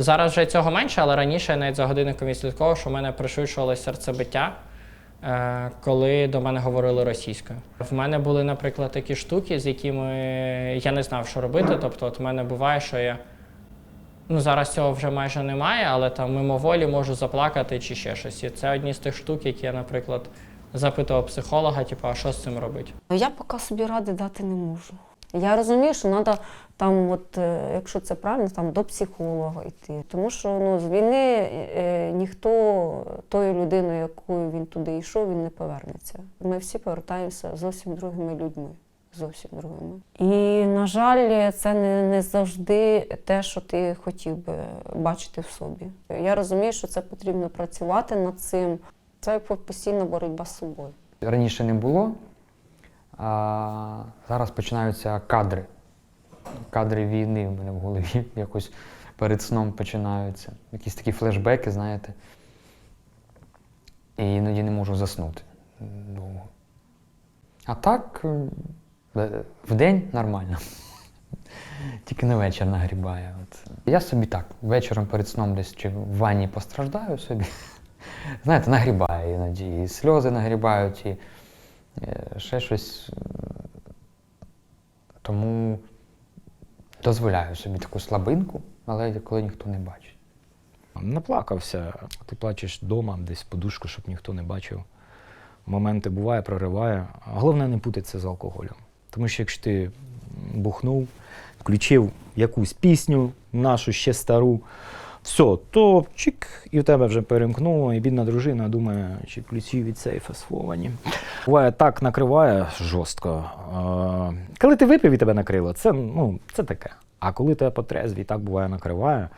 Зараз вже цього менше, але раніше навіть за годинником відслідковував, що в мене пришвидшувалося серцебиття, е, коли до мене говорили російською. В мене були, наприклад, такі штуки, з якими я не знав, що робити. Тобто, от в мене буває, що я. Ну, зараз цього вже майже немає, але там мимоволі можу заплакати чи ще щось. І це одні з тих штук, які я, наприклад, запитував психолога, типу, а що з цим робити? Ну, Я поки собі ради дати не можу. Я розумію, що треба там, от, е, якщо це правильно, там до психолога йти. Тому що ну, з війни е, ніхто тою людиною, якою він туди йшов, він не повернеться. Ми всі повертаємося зовсім другими людьми. Зовсім другими. І, на жаль, це не, не завжди те, що ти хотів би бачити в собі. Я розумію, що це потрібно працювати над цим. Це постійна боротьба з собою. Раніше не було, а зараз починаються кадри. Кадри війни в мене в голові якось перед сном починаються. Якісь такі флешбеки, знаєте. І іноді не можу заснути довго. А так, е, в день нормально. Тільки на вечір нагрібає. От. Я собі так, вечором перед сном десь чи в ванні постраждаю собі. Знаєте, нагрібає іноді. І сльози нагрібають, і е, ще щось. Тому дозволяю собі таку слабинку, але коли ніхто не бачить. Наплакався. Ти плачеш вдома, десь подушку, щоб ніхто не бачив. Моменти буває, прориває. Головне не путати це з алкоголем. Тому що якщо ти бухнув, включив якусь пісню, нашу ще стару, все, то чик, і в тебе вже перемкнуло, і бідна дружина думає, чи ключі від сейфа сховані. Буває так накриває жорстко. Коли ти випив і тебе накрило, це, ну, це таке. А коли тебе потрезві, так буває накриває.